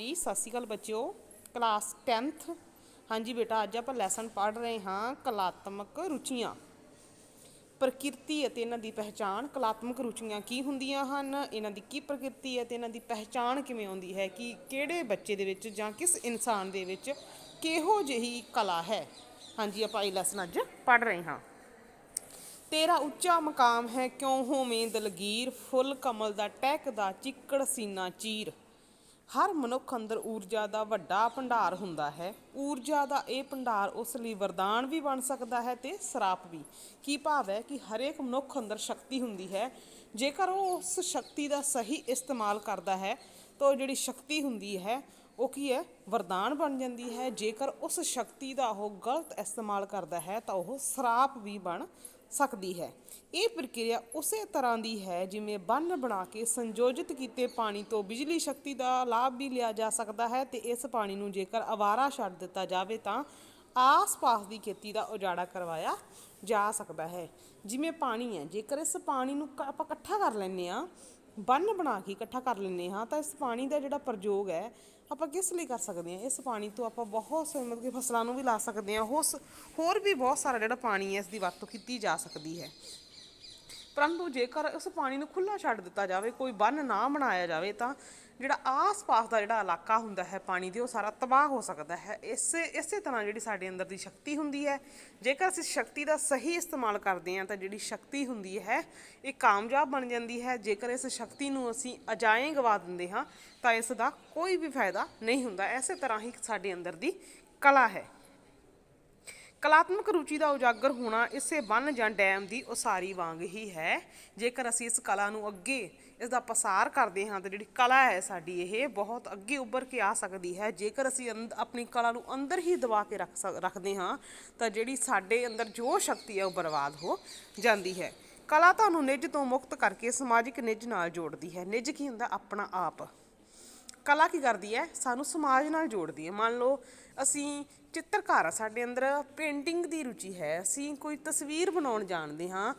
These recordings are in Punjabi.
ਜੀ, ਸਤਿ ਸ਼੍ਰੀ ਅਕਾਲ ਬੱਚਿਓ। ਕਲਾਸ 10th ਹਾਂਜੀ ਬੇਟਾ, ਅੱਜ ਆਪਾਂ ਲੈਸਨ ਪੜ੍ਹ ਰਹੇ ਹਾਂ ਕਲਾਤਮਕ ਰੁਚੀਆਂ। ਪ੍ਰਕਿਰਤੀ ਅਤੇ ਇਹਨਾਂ ਦੀ ਪਹਿਚਾਣ। ਕਲਾਤਮਕ ਰੁਚੀਆਂ ਕੀ ਹੁੰਦੀਆਂ ਹਨ? ਇਹਨਾਂ ਦੀ ਕੀ ਪ੍ਰਕਿਰਤੀ ਹੈ ਤੇ ਇਹਨਾਂ ਦੀ ਪਹਿਚਾਣ ਕਿਵੇਂ ਆਉਂਦੀ ਹੈ? ਕਿ ਕਿਹੜੇ ਬੱਚੇ ਦੇ ਵਿੱਚ ਜਾਂ ਕਿਸ ਇਨਸਾਨ ਦੇ ਵਿੱਚ ਕਿਹੋ ਜਿਹੀ ਕਲਾ ਹੈ? ਹਾਂਜੀ, ਆਪਾਂ ਇਹ ਲੈਸਨ ਅੱਜ ਪੜ੍ਹ ਰਹੇ ਹਾਂ। ਤੇਰਾ ਉੱਚਾ ਮਕਾਮ ਹੈ, ਕਿਉਂ ਹੋਵੇਂ ਦਲਗੀਰ? ਫੁੱਲ ਕਮਲ ਦਾ ਟਹਿਕਦਾ ਚਿੱਕੜ ਸੀਨਾ ਚੀਰ। ਹਰ ਮਨੁੱਖ ਅੰਦਰ ਊਰਜਾ ਦਾ ਵੱਡਾ ਭੰਡਾਰ ਹੁੰਦਾ ਹੈ। ਊਰਜਾ ਦਾ ਇਹ ਭੰਡਾਰ ਉਸ ਲਈ ਵਰਦਾਨ ਵੀ ਬਣ ਸਕਦਾ ਹੈ ਤੇ ਸਰਾਪ ਵੀ। ਕੀ ਭਾਵ ਹੈ ਕਿ ਹਰੇਕ ਮਨੁੱਖ ਅੰਦਰ ਸ਼ਕਤੀ ਹੁੰਦੀ ਹੈ? ਜੇਕਰ ਉਹ ਉਸ ਸ਼ਕਤੀ ਦਾ ਸਹੀ ਇਸਤੇਮਾਲ ਕਰਦਾ ਹੈ, ਤਾਂ ਉਹ ਜਿਹੜੀ ਸ਼ਕਤੀ ਹੁੰਦੀ ਹੈ ਉਹ ਕੀ ਹੈ? ਵਰਦਾਨ ਬਣ ਜਾਂਦੀ ਹੈ। ਜੇਕਰ ਉਸ ਸ਼ਕਤੀ ਦਾ ਉਹ ਗਲਤ ਇਸਤੇਮਾਲ ਕਰਦਾ ਹੈ, ਤਾਂ ਉਹ ਸਰਾਪ ਵੀ ਬਣ ਸਕਦੀ ਹੈ। ਇਹ ਪ੍ਰਕਿਰਿਆ ਉਸੇ ਤਰ੍ਹਾਂ ਦੀ ਹੈ, ਜਿਵੇਂ ਬੰਨ ਬਣਾ ਕੇ ਸੰਯੋਜਿਤ ਕੀਤੇ ਪਾਣੀ ਤੋਂ ਬਿਜਲੀ ਸ਼ਕਤੀ ਦਾ ਲਾਭ ਵੀ ਲਿਆ ਜਾ ਸਕਦਾ ਹੈ ਤੇ ਇਸ ਪਾਣੀ ਨੂੰ ਜੇਕਰ ਅਵਾਰਾ ਛੱਡ ਦਿੱਤਾ ਜਾਵੇ, ਤਾਂ ਆਸ-ਪਾਸ ਦੀ ਖੇਤੀ ਦਾ ਉਜਾੜਾ ਕਰਵਾਇਆ ਜਾ ਸਕਦਾ ਹੈ। ਜਿਵੇਂ ਪਾਣੀ ਹੈ, ਜੇਕਰ ਇਸ ਪਾਣੀ ਨੂੰ ਕ- ਆਪਾਂ ਇਕੱਠਾ ਕਰ ਲੈਂਦੇ ਆ ਬੰਨ ਬਣਾ ਕੇ ਇਕੱਠਾ ਕਰ ਲੈਂਦੇ ਹਾਂ, ਤਾਂ ਇਸ ਪਾਣੀ ਦਾ ਜਿਹੜਾ ਪ੍ਰਯੋਗ ਹੈ, ਆਪਾਂ ਕਿਸ ਲਈ ਕਰ ਸਕਦੇ ਹਾਂ? ਇਸ ਪਾਣੀ ਤੋਂ ਆਪਾਂ ਬਹੁਤ ਸਾਰੇ ਮਤਲਬ ਕਿ ਫਸਲਾਂ ਨੂੰ ਵੀ ਲਾ ਸਕਦੇ ਹਾਂ ਉਸ ਹੋਰ ਵੀ ਬਹੁਤ ਸਾਰਾ ਜਿਹੜਾ ਪਾਣੀ ਹੈ, ਇਸ ਦੀ ਵਰਤੋਂ ਕੀਤੀ ਜਾ ਸਕਦੀ ਹੈ। ਪਰੰਤੂ ਜੇਕਰ ਉਸ ਪਾਣੀ ਨੂੰ ਖੁੱਲਾ ਛੱਡ ਦਿੱਤਾ ਜਾਵੇ, ਕੋਈ ਬੰਨ ਨਾ ਬਣਾਇਆ ਜਾਵੇ, ਤਾਂ ਜਿਹੜਾ ਆਸ-ਪਾਸ ਦਾ ਜਿਹੜਾ ਇਲਾਕਾ ਹੁੰਦਾ ਹੈ ਪਾਣੀ ਦੇ, ਉਹ ਸਾਰਾ ਤਬਾਹ ਹੋ ਸਕਦਾ ਹੈ। ਇਸੇ ਇਸੇ ਤਰ੍ਹਾਂ ਜਿਹੜੀ ਸਾਡੇ ਅੰਦਰ ਦੀ ਸ਼ਕਤੀ ਹੁੰਦੀ ਹੈ, ਜੇਕਰ ਅਸੀਂ ਸ਼ਕਤੀ ਦਾ ਸਹੀ ਇਸਤੇਮਾਲ ਕਰਦੇ ਹਾਂ, ਤਾਂ ਜਿਹੜੀ ਸ਼ਕਤੀ ਹੁੰਦੀ ਹੈ, ਇਹ ਕਾਮਯਾਬ ਬਣ ਜਾਂਦੀ ਹੈ। ਜੇਕਰ ਇਸ ਸ਼ਕਤੀ ਨੂੰ ਅਸੀਂ ਅਜਾਏ ਗਵਾ ਦਿੰਦੇ ਹਾਂ, ਤਾਂ ਇਸ ਦਾ ਕੋਈ ਵੀ ਫਾਇਦਾ ਨਹੀਂ ਹੁੰਦਾ। ਇਸੇ ਤਰ੍ਹਾਂ ਹੀ ਸਾਡੇ ਅੰਦਰ ਦੀ ਕਲਾ ਹੈ। ਕਲਾਤਮਕ ਰੁਚੀ ਦਾ ਉਜਾਗਰ ਹੋਣਾ ਇਸੇ ਬੰਨ ਜਾਂ ਡੈਮ ਦੀ ਉਸਾਰੀ ਵਾਂਗ ਹੀ ਹੈ। ਜੇਕਰ ਅਸੀਂ ਇਸ ਕਲਾ ਨੂੰ ਅੱਗੇ ਇਸ ਦਾ ਪਸਾਰ ਕਰਦੇ ਹਾਂ, ਤਾਂ ਜਿਹੜੀ ਕਲਾ ਹੈ ਸਾਡੀ ਇਹ ਬਹੁਤ ਅੱਗੇ ਉੱਭਰ ਕੇ ਆ ਸਕਦੀ ਹੈ। ਜੇਕਰ ਅਸੀਂ ਅੰਦ- ਆਪਣੀ ਕਲਾ ਨੂੰ ਅੰਦਰ ਹੀ ਦਬਾ ਕੇ ਰੱਖ ਸਕ- ਰੱਖਦੇ ਹਾਂ, ਤਾਂ ਜਿਹੜੀ ਸਾਡੇ ਅੰਦਰ ਜੋ ਸ਼ਕਤੀ ਹੈ ਉਹ ਬਰਬਾਦ ਹੋ ਜਾਂਦੀ ਹੈ। ਕਲਾ ਤੁਹਾਨੂੰ ਨਿੱਜ ਤੋਂ ਮੁਕਤ ਕਰਕੇ ਸਮਾਜਿਕ ਨਿੱਜ ਨਾਲ ਜੋੜਦੀ ਹੈ। ਨਿੱਜ ਕੀ ਹੁੰਦਾ? ਆਪਣਾ ਆਪ। ਕਲਾ ਕੀ ਕਰਦੀ ਹੈ? ਸਾਨੂੰ ਸਮਾਜ ਨਾਲ ਜੋੜਦੀ ਹੈ। ਮੰਨ ਲਓ, ਅਸੀਂ ਚਿੱਤਰਕਾਰ ਆ ਸਾਡੇ ਅੰਦਰ ਪੇਂਟਿੰਗ ਦੀ ਰੁਚੀ ਹੈ। ਅਸੀਂ ਕੋਈ ਤਸਵੀਰ ਬਣਾਉਣ ਜਾਣਦੇ ਹਾਂ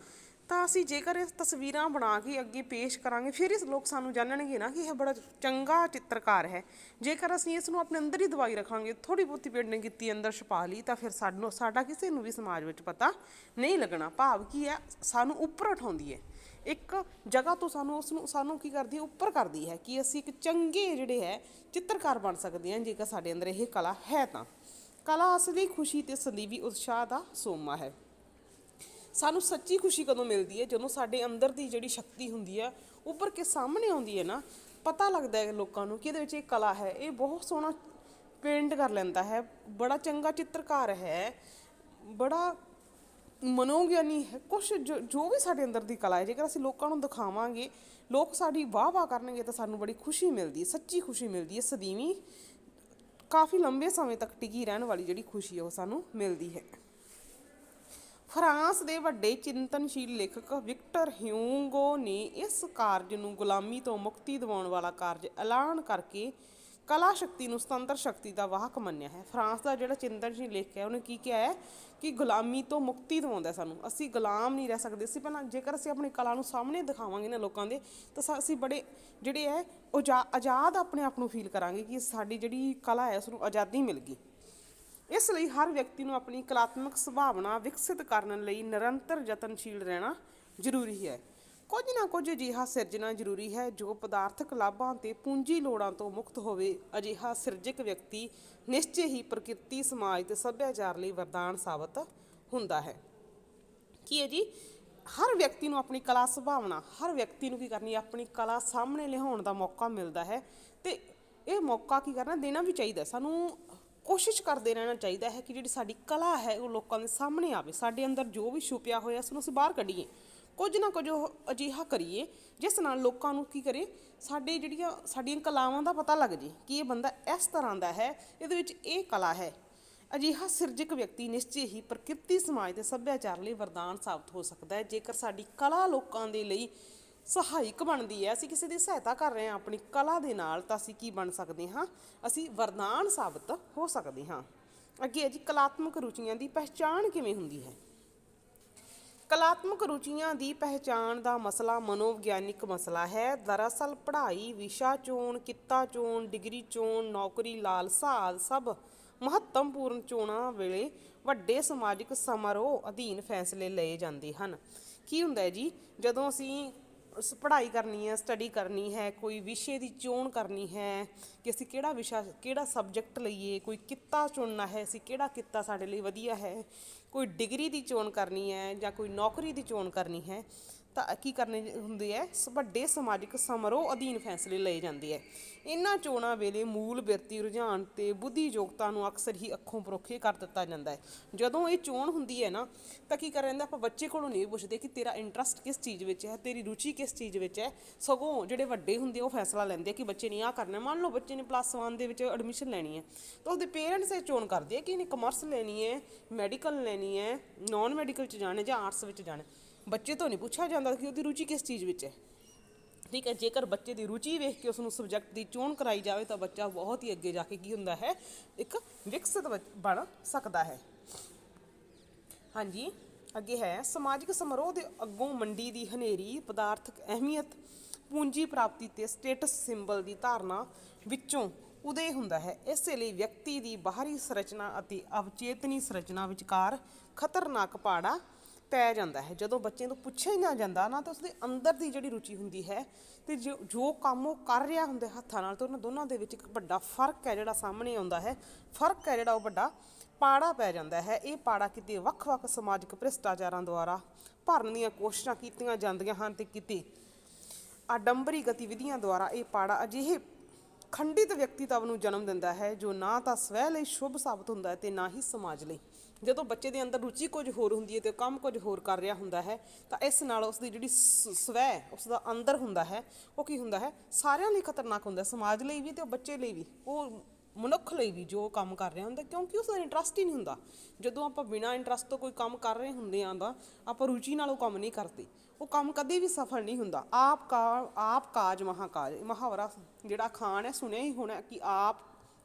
ਤਾਂ ਅਸੀਂ ਜੇਕਰ ਇਹ ਤਸਵੀਰਾਂ ਬਣਾ ਕੇ ਅੱਗੇ ਪੇਸ਼ ਕਰਾਂਗੇ, ਫਿਰ ਇਸ ਲੋਕ ਸਾਨੂੰ ਜਾਣਨਗੇ ਨਾ ਕਿ ਇਹ ਬੜਾ ਚੰਗਾ ਚਿੱਤਰਕਾਰ ਹੈ। ਜੇਕਰ ਅਸੀਂ ਇਸ ਨੂੰ ਆਪਣੇ ਅੰਦਰ ਹੀ ਦਵਾਈ ਰੱਖਾਂਗੇ ਥੋੜੀ ਬਹੁਤੀ ਪੇਂਟਿੰਗ ਕੀਤੀ, ਅੰਦਰ ਛਪਾ ਲਈ, ਤਾਂ ਫਿਰ ਸਾਨੂੰ ਸਾਡਾ ਕਿਸੇ ਨੂੰ ਵੀ ਸਮਾਜ ਵਿੱਚ ਪਤਾ ਨਹੀਂ ਲੱਗਣਾ। ਭਾਵ ਕੀ ਹੈ, ਸਾਨੂੰ ਉੱਪਰ ਉਠਾਉਂਦੀ ਹੈ। ਇੱਕ ਜਗ੍ਹਾ ਤੋਂ ਸਾਨੂੰ ਉਸ ਨੂੰ, ਸਾਨੂੰ ਕੀ ਕਰਦੀ ਹੈ, ਉੱਪਰ ਕਰਦੀ ਹੈ ਕਿ ਅਸੀਂ ਇੱਕ ਚੰਗੇ ਜਿਹੜੇ ਹੈ, ਚਿੱਤਰਕਾਰ ਬਣ ਸਕਦੇ ਹਾਂ, ਜੇਕਰ ਸਾਡੇ ਅੰਦਰ ਇਹ ਕਲਾ ਹੈ ਤਾਂ। ਕਲਾ ਅਸਲੀ ਖੁਸ਼ੀ ਤੇ ਸੰਦੀਵੀ ਉਤਸ਼ਾਹ ਦਾ ਸੋਮਾ ਹੈ। ਸਾਨੂੰ ਸੱਚੀ ਖੁਸ਼ੀ ਕਦੋਂ ਮਿਲਦੀ ਹੈ? ਜਦੋਂ ਸਾਡੇ ਅੰਦਰ ਦੀ ਜਿਹੜੀ ਸ਼ਕਤੀ ਹੁੰਦੀ ਹੈ, ਉੱਪਰ ਕੇ ਸਾਹਮਣੇ ਆਉਂਦੀ ਹੈ ਨਾ, ਪਤਾ ਲੱਗਦਾ ਹੈ ਲੋਕਾਂ ਨੂੰ ਕਿ ਇਹਦੇ ਵਿੱਚ ਇਹ ਕਲਾ ਹੈ। ਇਹ ਬਹੁਤ ਸੋਹਣਾ ਪੇਂਟ ਕਰ ਲੈਂਦਾ ਹੈ। ਬੜਾ ਚੰਗਾ ਚਿੱਤਰਕਾਰ ਹੈ। ਬੜਾ ਮਨੋਗਿਆਨੀ ਹੈ। ਕੁਛ ਜੋ ਜੋ ਵੀ ਸਾਡੇ ਅੰਦਰ ਦੀ ਕਲਾ ਹੈ, ਜੇਕਰ ਅਸੀਂ ਲੋਕਾਂ ਨੂੰ ਦਿਖਾਵਾਂਗੇ, ਲੋਕ ਸਾਡੀ ਵਾਹ ਵਾਹ ਕਰਨਗੇ ਤਾਂ ਸਾਨੂੰ ਬੜੀ ਖੁਸ਼ੀ ਮਿਲਦੀ ਹੈ, ਸੱਚੀ ਖੁਸ਼ੀ ਮਿਲਦੀ ਹੈ। ਸਦੀਵੀ ਕਾਫੀ ਲੰਬੇ ਸਮੇਂ ਤੱਕ ਟਿਕੀ ਰਹਿਣ ਵਾਲੀ ਜਿਹੜੀ ਖੁਸ਼ੀ ਹੈ, ਉਹ ਸਾਨੂੰ ਮਿਲਦੀ ਹੈ। ਫਰਾਂਸ ਦੇ ਵੱਡੇ ਚਿੰਤਨਸ਼ੀਲ ਲੇਖਕ ਵਿਕਟਰ ਹਿਊਗੋ ਨੇ ਇਸ ਕਾਰਜ ਨੂੰ ਗੁਲਾਮੀ ਤੋਂ ਮੁਕਤੀ ਦਿਵਾਉਣ ਵਾਲਾ ਕਾਰਜ ਐਲਾਨ ਕਰਕੇ ਕਲਾ ਸ਼ਕਤੀ ਨੂੰ ਸੁਤੰਤਰ ਸ਼ਕਤੀ ਦਾ ਵਾਹਕ ਮੰਨਿਆ ਹੈ। ਫਰਾਂਸ ਦਾ ਜਿਹੜਾ ਚਿੰਤਨਸ਼ੀਲ ਲੇਖਕ ਹੈ, ਉਹਨੇ ਕੀ ਕਿਹਾ ਹੈ ਕਿ ਗੁਲਾਮੀ ਤੋਂ ਮੁਕਤੀ ਦਿਵਾਉਂਦਾ ਸਾਨੂੰ। ਅਸੀਂ ਗੁਲਾਮ ਨਹੀਂ ਰਹਿ ਸਕਦੇ। ਅਸੀਂ ਪਹਿਲਾਂ ਜੇਕਰ ਅਸੀਂ ਆਪਣੀ ਕਲਾ ਨੂੰ ਸਾਹਮਣੇ ਦਿਖਾਵਾਂਗੇ ਨਾ ਲੋਕਾਂ ਦੇ, ਤਾਂ ਅਸੀਂ ਬੜੇ ਜਿਹੜੇ ਹੈ ਉਹ ਆਜ਼ਾਦ ਆਪਣੇ ਆਪ ਨੂੰ ਫੀਲ ਕਰਾਂਗੇ ਕਿ ਸਾਡੀ ਜਿਹੜੀ ਕਲਾ ਹੈ ਉਸ ਨੂੰ ਆਜ਼ਾਦੀ ਮਿਲ ਗਈ। ਇਸ ਲਈ ਹਰ ਵਿਅਕਤੀ ਨੂੰ ਆਪਣੀ ਕਲਾਤਮਕ ਸੁਭਾਵਨਾ ਵਿਕਸਿਤ ਕਰਨ ਲਈ ਨਿਰੰਤਰ ਯਤਨਸ਼ੀਲ ਰਹਿਣਾ ਜ਼ਰੂਰੀ ਹੈ। ਕੁਝ ਨਾ ਕੁਝ ਅਜਿਹਾ ਸਿਰਜਣਾ ਜ਼ਰੂਰੀ ਹੈ ਜੋ ਪਦਾਰਥਕ ਲਾਭਾਂ ਤੇ ਪੂੰਜੀ ਲੋੜਾਂ ਤੋਂ ਮੁਕਤ ਹੋਵੇ। ਅਜਿਹਾ ਸਿਰਜਕ ਵਿਅਕਤੀ ਨਿਸ਼ਚੈ ਹੀ ਪ੍ਰਕਿਰਤੀ, ਸਮਾਜ ਤੇ ਸੱਭਿਆਚਾਰ ਲਈ ਵਰਦਾਨ ਸਾਬਤ ਹੁੰਦਾ ਹੈ। ਕੀ ਹੈ ਜੀ? ਹਰ ਵਿਅਕਤੀ ਨੂੰ ਆਪਣੀ ਕਲਾ ਸੁਭਾਵਨਾ, ਹਰ ਵਿਅਕਤੀ ਨੂੰ ਕੀ ਕਰਨੀ ਆਪਣੀ ਕਲਾ ਸਾਹਮਣੇ ਲਿਆਉਣ ਦਾ ਮੌਕਾ ਮਿਲਦਾ ਹੈ ਤੇ ਇਹ ਮੌਕਾ ਕੀ ਕਰਨਾ? ਦੇਣਾ ਵੀ ਚਾਹੀਦਾ ਸਾਨੂੰ ਕੋਸ਼ਿਸ਼ ਕਰਦੇ ਰਹਿਣਾ ਚਾਹੀਦਾ ਹੈ ਕਿ ਜਿਹੜੀ ਸਾਡੀ ਕਲਾ ਹੈ ਉਹ ਲੋਕਾਂ ਦੇ ਸਾਹਮਣੇ ਆਵੇ। ਸਾਡੇ ਅੰਦਰ ਜੋ ਵੀ ਛੁਪਿਆ ਹੋਇਆ ਉਸ ਨੂੰ ਅਸੀਂ ਬਾਹਰ ਕੱਢੀਏ। ਕੁਝ ਨਾ ਕੁਝ ਉਹ ਅਜਿਹਾ ਕਰੀਏ, ਜਿਸ ਨਾਲ ਲੋਕਾਂ ਨੂੰ ਕੀ ਕਰੇ, ਸਾਡੇ ਜਿਹੜੀਆਂ ਸਾਡੀਆਂ ਕਲਾਵਾਂ ਦਾ ਪਤਾ ਲੱਗ ਜੇ ਕਿ ਇਹ ਬੰਦਾ ਇਸ ਤਰ੍ਹਾਂ ਦਾ ਹੈ, ਇਹਦੇ ਵਿੱਚ ਇਹ ਕਲਾ ਹੈ। ਅਜਿਹਾ ਸਿਰਜਕ ਵਿਅਕਤੀ ਨਿਸ਼ਚੈ ਹੀ ਪ੍ਰਕਿਰਤੀ ਸਮਾਜ ਤੇ ਸੱਭਿਆਚਾਰ ਲਈ ਵਰਦਾਨ ਸਾਬਤ ਹੋ ਸਕਦਾ ਹੈ। ਜੇਕਰ ਸਾਡੀ ਕਲਾ ਲੋਕਾਂ ਦੇ ਲਈ ਸਹਾਇਕ ਬਣਦੀ ਹੈ। ਅਸੀਂ ਕਿਸੇ ਦੀ ਸਹਾਇਤਾ ਕਰ ਰਹੇ ਹਾਂ ਆਪਣੀ ਕਲਾ ਦੇ ਨਾਲ, ਤਾਂ ਅਸੀਂ ਕੀ ਬਣ ਸਕਦੇ ਹਾਂ? ਅਸੀਂ ਵਰਦਾਨ ਸਾਬਤ ਹੋ ਸਕਦੇ ਹਾਂ। ਅੱਗੇ ਹੈ ਜੀ, ਕਲਾਤਮਕ ਰੁਚੀਆਂ ਦੀ ਪਹਿਚਾਣ ਕਿਵੇਂ ਹੁੰਦੀ ਹੈ? ਕਲਾਤਮਕ ਰੁਚੀਆਂ ਦੀ ਪਹਿਚਾਣ ਦਾ ਮਸਲਾ ਮਨੋਵਿਗਿਆਨਿਕ ਮਸਲਾ ਹੈ। ਦਰਅਸਲ ਪੜ੍ਹਾਈ, ਵਿਸ਼ਾ ਚੋਣ, ਕਿੱਤਾ ਚੋਣ, ਡਿਗਰੀ ਚੋਣ, ਨੌਕਰੀ, ਲਾਲਸਾ, ਸਭ ਮਹੱਤਵਪੂਰਨ ਚੋਣਾਂ ਵੇਲੇ ਵੱਡੇ ਸਮਾਜਿਕ ਸਮਾਰੋਹ ਅਧੀਨ ਫੈਸਲੇ ਲਏ ਜਾਂਦੇ ਹਨ। ਕੀ ਹੁੰਦਾ ਹੈ ਜੀ? ਜਦੋਂ ਅਸੀਂ ਸ ਪੜ੍ਹਾਈ ਕਰਨੀ ਹੈ ਸਟੱਡੀ ਕਰਨੀ ਹੈ, ਕੋਈ ਵਿਸ਼ੇ ਦੀ ਚੋਣ ਕਰਨੀ ਹੈ ਕਿ ਅਸੀਂ ਕਿਹੜਾ ਵਿਸ਼ਾ, ਕਿਹੜਾ ਸਬਜੈਕਟ ਲਈਏ, ਕੋਈ ਕਿੱਤਾ ਚੁਣਨਾ ਹੈ, ਅਸੀਂ ਕਿਹੜਾ ਕਿੱਤਾ ਸਾਡੇ ਲਈ ਵਧੀਆ ਹੈ, ਕੋਈ ਡਿਗਰੀ ਦੀ ਚੋਣ ਕਰਨੀ ਹੈ ਜਾਂ ਕੋਈ ਨੌਕਰੀ ਦੀ ਚੋਣ ਕਰਨੀ ਹੈ ਤਾਂ ਕੀ ਕਰਨੇ ਹੁੰਦੇ ਹੈ ਵੱਡੇ ਸਮਾਜਿਕ ਸਮਾਰੋਹ ਅਧੀਨ ਫੈਸਲੇ ਲਏ ਜਾਂਦੇ ਹੈ ਇਹਨਾਂ ਚੋਣਾਂ ਵੇਲੇ ਮੂਲ ਬਿਰਤੀ ਰੁਝਾਨ ਤੇ ਬੁੱਧੀ ਯੋਗਤਾ ਨੂੰ ਅਕਸਰ ਹੀ ਅੱਖੋਂ ਪਰੋਖੇ ਕਰ ਦਿੱਤਾ ਜਾਂਦਾ ਹੈ। ਜਦੋਂ ਇਹ ਚੋਣ ਹੁੰਦੀ ਹੈ ਨਾ, ਤਾਂ ਕੀ ਕਰ ਰਹਿੰਦਾ ਆਪਾਂ ਬੱਚੇ ਕੋਲੋਂ ਨਹੀਂ ਪੁੱਛਦੇ ਕਿ ਤੇਰਾ ਇੰਟਰਸਟ ਕਿਸ ਚੀਜ਼ ਵਿੱਚ ਹੈ, ਤੇਰੀ ਰੁਚੀ ਕਿਸ ਚੀਜ਼ ਵਿੱਚ ਹੈ। ਸਗੋਂ ਜਿਹੜੇ ਵੱਡੇ ਹੁੰਦੇ ਉਹ ਫੈਸਲਾ ਲੈਂਦੇ ਆ ਕਿ ਬੱਚੇ ਨੇ ਆਹ ਕਰਨਾ ਮੰਨ ਲਓ ਬੱਚੇ ਨੇ ਪਲੱਸ 1 ਦੇ ਵਿੱਚ ਐਡਮਿਸ਼ਨ ਲੈਣੀ ਹੈ। ਤਾਂ ਉਹਦੇ ਪੇਰੈਂਟਸ ਇਹ ਚੋਣ ਕਰਦੇ ਆ ਕਿ ਇਹਨੇ ਕਮਰਸ ਲੈਣੀ ਹੈ ਮੈਡੀਕਲ ਲੈਣੀ ਹੈ ਨਾਨ ਮੈਡੀਕਲ ਚ ਜਾਣਾ ਜਾਂ ਆਰਟਸ ਵਿੱਚ ਜਾਣਾ। ਬੱਚੇ ਤੋਂ ਨਹੀਂ ਪੁੱਛਿਆ ਜਾਂਦਾ ਕਿ ਉਹਦੀ ਰੁਚੀ ਕਿਸ ਚੀਜ਼ ਵਿੱਚ ਹੈ। ਠੀਕ ਹੈ, ਜੇਕਰ ਬੱਚੇ ਦੀ ਰੁਚੀ ਵੇਖ ਕੇ ਉਸ ਨੂੰ ਸਬਜੈਕਟ ਦੀ ਚੋਣ ਕਰਾਈ ਜਾਵੇ ਤਾਂ ਬੱਚਾ ਬਹੁਤ ਹੀ ਅੱਗੇ ਜਾ ਕੇ ਕੀ ਹੁੰਦਾ ਹੈ, ਇੱਕ ਵਿਕਸਿਤ ਬਣ ਸਕਦਾ ਹੈ। ਹਾਂਜੀ, ਅੱਗੇ ਹੈ, ਸਮਾਜਿਕ ਸਮਾਰੋਹ ਦੇ ਅੱਗੋਂ ਮੰਡੀ ਦੀ ਹਨੇਰੀ, ਪਦਾਰਥਕ ਅਹਿਮੀਅਤ, ਪੂੰਜੀ ਪ੍ਰਾਪਤੀ ਤੇ ਸਟੇਟਸ ਸਿੰਬਲ ਦੀ ਧਾਰਨਾ ਵਿੱਚੋਂ ਉਦੇ ਹੁੰਦਾ ਹੈ। ਇਸੇ ਲਈ ਵਿਅਕਤੀ ਦੀ ਬਾਹਰੀ ਸੰਰਚਨਾ ਅਤੇ ਅਵਚੇਤਨੀ ਸੰਰਚਨਾ ਵਿਚਕਾਰ ਖਤਰਨਾਕ ਪਾੜਾ ਪੈ ਜਾਂਦਾ ਹੈ। ਜਦੋਂ ਬੱਚੇ ਨੂੰ ਪੁੱਛਿਆ ਹੀ ਨਾ ਜਾਂਦਾ ਨਾ, ਤਾਂ ਉਸਦੇ ਅੰਦਰ ਦੀ ਜਿਹੜੀ ਰੁਚੀ ਹੁੰਦੀ ਹੈ ਤੇ ਜੋ ਜੋ ਕੰਮ ਉਹ ਕਰ ਰਿਹਾ ਹੁੰਦਾ ਹੱਥਾਂ ਨਾਲ, ਤੇ ਉਹਨਾਂ ਦੋਨਾਂ ਦੇ ਵਿੱਚ ਇੱਕ ਵੱਡਾ ਫ਼ਰਕ ਹੈ ਜਿਹੜਾ ਸਾਹਮਣੇ ਆਉਂਦਾ ਹੈ। ਫ਼ਰਕ ਹੈ ਜਿਹੜਾ ਉਹ ਵੱਡਾ ਪਾੜਾ ਪੈ ਜਾਂਦਾ ਹੈ। ਇਹ ਪਾੜਾ ਕਿਤੇ ਵੱਖ-ਵੱਖ ਸਮਾਜਿਕ ਭ੍ਰਿਸ਼ਟਾਚਾਰਾਂ ਦੁਆਰਾ ਭਰਨ ਦੀਆਂ ਕੋਸ਼ਿਸ਼ਾਂ ਕੀਤੀਆਂ ਜਾਂਦੀਆਂ ਹਨ ਤੇ ਕਿਤੇ ਆਡੰਬਰੀ ਗਤੀਵਿਧੀਆਂ ਦੁਆਰਾ ਇਹ ਪਾੜਾ ਅਜਿਹੇ ਖੰਡਿਤ ਵਿਅਕਤੀਤਵ ਨੂੰ ਜਨਮ ਦਿੰਦਾ ਹੈ, ਜੋ ਨਾ ਤਾਂ ਸਵੈ ਲਈ ਸ਼ੁਭ ਸਾਬਤ ਹੁੰਦਾ ਹੈ ਤੇ ਨਾ ਹੀ ਸਮਾਜ ਲਈ। ਜਦੋਂ ਬੱਚੇ ਦੇ ਅੰਦਰ ਰੁਚੀ ਕੁਝ ਹੋਰ ਹੁੰਦੀ ਹੈ ਤੇ ਕੰਮ ਕੁਝ ਹੋਰ ਕਰ ਰਿਹਾ ਹੁੰਦਾ ਹੈ, ਤਾਂ ਇਸ ਨਾਲ ਉਸ ਦੀ ਜਿਹੜੀ ਸ- ਸਵੈ ਉਸ ਦਾ ਅੰਦਰ ਹੁੰਦਾ ਹੈ, ਉਹ ਕੀ ਹੁੰਦਾ ਹੈ? ਸਾਰਿਆਂ ਲਈ ਖਤਰਨਾਕ ਹੁੰਦਾ ਸਮਾਜ ਲਈ ਵੀ ਤੇ ਬੱਚੇ ਲਈ ਵੀ, ਉਹ ਮਨੁੱਖ ਲਈ ਵੀ ਜੋ ਕੰਮ ਕਰ ਰਿਹਾ ਹੁੰਦਾ, ਕਿਉਂਕਿ ਉਸ ਦਾ ਇੰਟਰਸਟ ਹੀ ਨਹੀਂ ਹੁੰਦਾ। ਜਦੋਂ ਆਪਾਂ ਬਿਨਾਂ ਇੰਟਰਸਟ ਤੋਂ ਕੋਈ ਕੰਮ ਕਰ ਰਹੇ ਹੁੰਦੇ ਆਂ ਤਾਂ ਆਪਾਂ ਰੁਚੀ ਨਾਲ ਉਹ ਕੰਮ ਨਹੀਂ ਕਰਦੇ। ਉਹ ਕੰਮ ਕਦੇ ਵੀ ਸਫਲ ਨਹੀਂ ਹੁੰਦਾ। ਆਪ ਕਾ, ਆਪ ਕਾਜ ਮਹਾਕਾਜ, ਮਹਾਵਰਾ ਜਿਹੜਾ ਖਾਨ ਹੈ, ਸੁਣਿਆ ਹੀ ਹੋਣਾ ਕਿ ਆਪ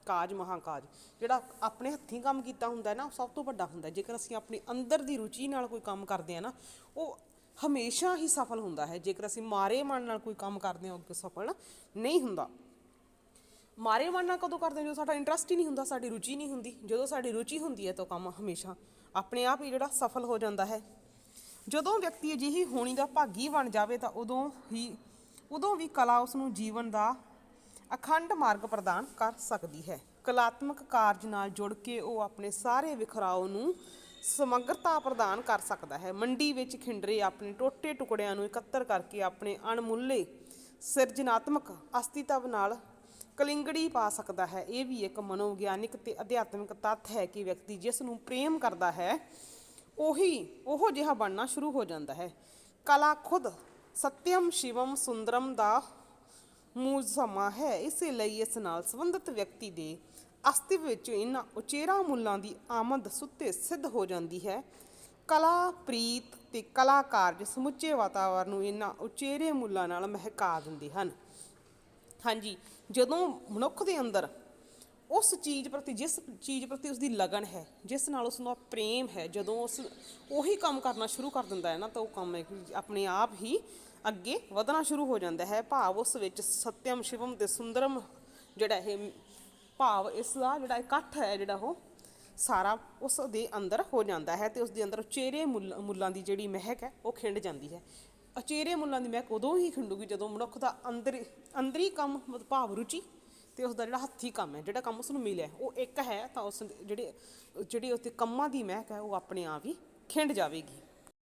ਕਾਜ ਮਹਾਕਾਜ। ਜਿਹੜਾ ਆਪਣੇ ਹੱਥੀਂ ਕੰਮ ਕੀਤਾ ਹੁੰਦਾ ਨਾ, ਉਹ ਸਭ ਤੋਂ ਵੱਡਾ ਹੁੰਦਾ। ਜੇਕਰ ਅਸੀਂ ਆਪਣੇ ਅੰਦਰ ਦੀ ਰੁਚੀ ਨਾਲ ਕੋਈ ਕੰਮ ਕਰਦੇ ਆ ਨਾ, ਉਹ ਹਮੇਸ਼ਾ ਹੀ ਸਫਲ ਹੁੰਦਾ ਹੈ। ਜੇਕਰ ਅਸੀਂ ਮਾਰੇ ਮਨ ਨਾਲ ਕੋਈ ਕੰਮ ਕਰਦੇ ਹਾਂ, ਉਹ ਸਫਲ ਨਹੀਂ ਹੁੰਦਾ। ਮਾਰੇ ਮਨ ਨਾਲ ਕਦੋਂ ਕਰਦੇ ਹਾਂ? ਜਦੋਂ ਸਾਡਾ ਇੰਟਰਸਟ ਹੀ ਨਹੀਂ ਹੁੰਦਾ, ਸਾਡੀ ਰੁਚੀ ਨਹੀਂ ਹੁੰਦੀ। ਜਦੋਂ ਸਾਡੀ ਰੁਚੀ ਹੁੰਦੀ ਹੈ, ਤਾਂ ਉਹ ਕੰਮ ਹਮੇਸ਼ਾ ਆਪਣੇ ਆਪ ਹੀ ਜਿਹੜਾ ਸਫਲ ਹੋ ਜਾਂਦਾ ਹੈ। ਜਦੋਂ ਵਿਅਕਤੀ ਅਜਿਹੀ ਹੋਣੀ ਦਾ ਭਾਗੀ ਬਣ ਜਾਵੇ, ਤਾਂ ਉਦੋਂ ਹੀ, ਉਦੋਂ ਵੀ ਕਲਾ ਉਸ ਨੂੰ ਜੀਵਨ ਦਾ ਅਖੰਡ ਮਾਰਗ ਪ੍ਰਦਾਨ ਕਰ ਸਕਦੀ ਹੈ। ਕਲਾਤਮਕ ਕਾਰਜ ਨਾਲ ਜੁੜ ਕੇ ਉਹ ਆਪਣੇ ਸਾਰੇ ਵਿਖਰਾਓ ਨੂੰ ਸਮਗਰਤਾ ਪ੍ਰਦਾਨ ਕਰ ਸਕਦਾ ਹੈ। ਮੰਡੀ ਵਿੱਚ ਖਿੰਡਰੇ ਆਪਣੇ ਟੋਟੇ ਟੁਕੜਿਆਂ ਨੂੰ ਇਕੱਤਰ ਕਰਕੇ ਆਪਣੇ ਅਣਮੁੱਲੇ ਸਿਰਜਣਾਤਮਕ ਅਸਤਿਤਵ ਨਾਲ ਕਲਿੰਗੜੀ ਪਾ ਸਕਦਾ ਹੈ। ਇਹ ਵੀ ਇੱਕ ਮਨੋਵਿਗਿਆਨਿਕ ਤੇ ਅਧਿਆਤਮਿਕ ਤੱਥ ਹੈ ਕਿ ਵਿਅਕਤੀ ਜਿਸ ਨੂੰ ਪ੍ਰੇਮ ਕਰਦਾ ਹੈ, ਉਹੀ ਉਹ ਜਿਹਾ ਬਣਨਾ ਸ਼ੁਰੂ ਹੋ ਜਾਂਦਾ ਹੈ। ਕਲਾ ਖੁਦ ਸਤਿਅਮ ਸ਼ਿਵਮ ਸੁੰਦਰਮ ਦਾ ਮੂਜ਼ਮਾ ਹੈ। ਇਸੇ ਲਈ ਇਸ ਨਾਲ ਸੰਬੰਧਿਤ ਵਿਅਕਤੀ ਦੇ ਅਸਤਿਤਵ ਵਿੱਚ ਇਹਨਾਂ ਉਚੇਰਾ ਮੁੱਲਾਂ ਦੀ ਆਮਦ ਸੁੱਤੇ ਸਿੱਧ ਹੋ ਜਾਂਦੀ ਹੈ। ਕਲਾ, ਪ੍ਰੀਤ ਤੇ ਕਲਾ ਕਾਰਜ ਸਮੁੱਚੇ ਵਾਤਾਵਰਣ ਨੂੰ ਇਹਨਾਂ ਉਚੇਰੇ ਮੁੱਲਾਂ ਨਾਲ ਮਹਿਕਾ ਦਿੰਦੇ ਹਨ। ਹਾਂਜੀ, ਜਦੋਂ ਮਨੁੱਖ ਦੇ ਅੰਦਰ ਉਸ ਚੀਜ਼ ਪ੍ਰਤੀ ਜਿਸ ਚੀਜ਼ ਪ੍ਰਤੀ ਉਸ ਦੀ ਲਗਨ ਹੈ, ਜਿਸ ਨਾਲ ਉਸ ਨੂੰ ਪ੍ਰੇਮ ਹੈ, ਜਦੋਂ ਉਸ ਉਹੀ ਕੰਮ ਕਰਨਾ ਸ਼ੁਰੂ ਕਰ ਦਿੰਦਾ ਹੈ ਨਾ, ਤਾਂ ਉਹ ਕੰਮ ਆਪਣੇ ਆਪ ਹੀ ਅੱਗੇ ਵਧਣਾ ਸ਼ੁਰੂ ਹੋ ਜਾਂਦਾ ਹੈ। ਭਾਵ ਉਸ ਵਿੱਚ ਸਤਿਅਮ, ਸ਼ਿਵਮ ਤੇ ਸੁੰਦਰਮ ਜਿਹੜਾ ਇਹ ਭਾਵ, ਇਸ ਦਾ ਜਿਹੜਾ ਇਕੱਠ ਹੈ ਜਿਹੜਾ ਉਹ ਸਾਰਾ ਉਸ ਦੇ ਅੰਦਰ ਹੋ ਜਾਂਦਾ ਹੈ ਤੇ ਉਸ ਦੇ ਅੰਦਰ ਉਚੇਰੇ ਮੁੱਲ, ਮੁੱਲਾਂ ਦੀ ਜਿਹੜੀ ਮਹਿਕ ਹੈ, ਉਹ ਖਿੰਡ ਜਾਂਦੀ ਹੈ। ਅਚੇਰੇ ਮੁੱਲਾਂ ਦੀ ਮਹਿਕ ਉਦੋਂ ਹੀ ਖਿੰਡੂਗੀ ਜਦੋਂ ਮਨੁੱਖ ਦਾ ਅੰਦਰ, ਅੰਦਰੀ ਕੰਮ ਮਤ ਭਾਵ ਰੁਚੀ ਤੇ ਉਸ ਦਾ ਜਿਹੜਾ ਹੱਥੀ ਕੰਮ ਹੈ, ਜਿਹੜਾ ਕੰਮ ਉਸ ਨੂੰ ਮਿਲਿਆ ਉਹ ਇੱਕ ਹੈ ਤਾਂ ਉਸ ਦੇ ਜਿਹੜੇ, ਜਿਹੜੀ ਉਸ ਦੇ ਕੰਮਾਂ ਦੀ ਮਹਿਕ ਹੈ, ਉਹ ਆਪਣੇ ਆਪ ਹੀ ਖਿੰਡ ਜਾਵੇਗੀ।